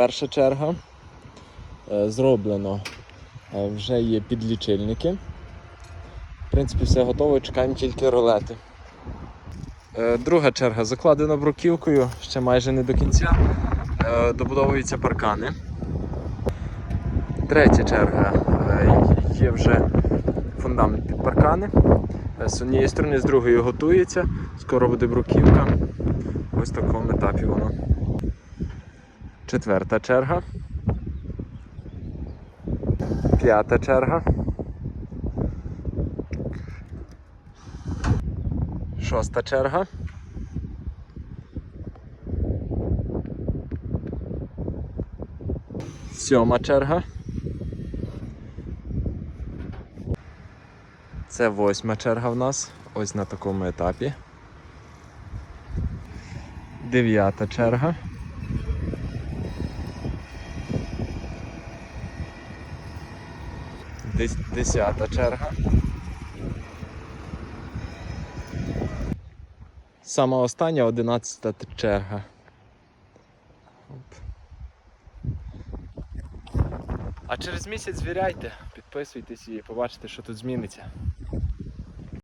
перша черга. Е, Зроблено. Е, Вже є підлічильники. В принципі, все готово, чекаємо тільки рулети. Е, Друга черга закладена бруківкою, ще майже не до кінця. Добудовуються паркани. Третя черга. Є вже фундамент під паркани. З однієї сторони, з другої готується. Скоро буде бруківка. Ось в такому етапі воно. Четверта черга. П'ята черга. Шоста черга. Сьома черга. Це восьма черга в нас. Ось на такому етапі. Дев'ята черга. Дес- Десята черга. Сама остання одинадцята черга. А через місяць звіряйте, підписуйтесь і побачите, що тут зміниться.